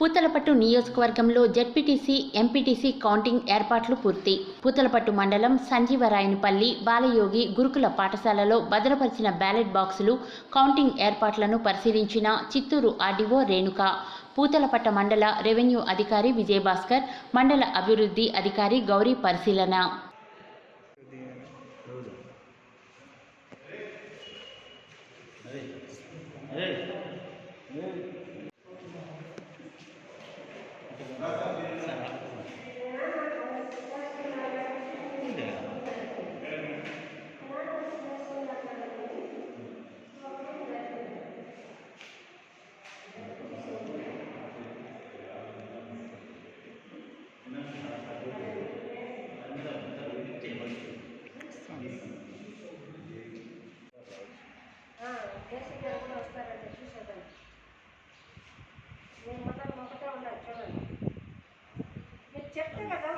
పూతలపట్టు నియోజకవర్గంలో ZPTC MPTC counting ఏర్పాట్లు పూర్తి. పూతలపట్టు మండలం సంజీవరాయనపల్లి బాలయోగి గురుకుల పాఠశాలలో భద్రపరిచిన బ్యాలెట్ బాక్సులు కౌంటింగ్ ఏర్పాట్లను పరిశీలించిన చిత్తూరు ఆర్డీఓ రేణుక. పూతలపట్ట మండల రెవెన్యూ అధికారి విజయభాస్కర్ మండల అభివృద్ధి అధికారి గౌరీ పరిశీలన. Gracias. నేను మొత్తం ఒకటే ఉండాలి చూడండి. మీరు చెప్తే కదా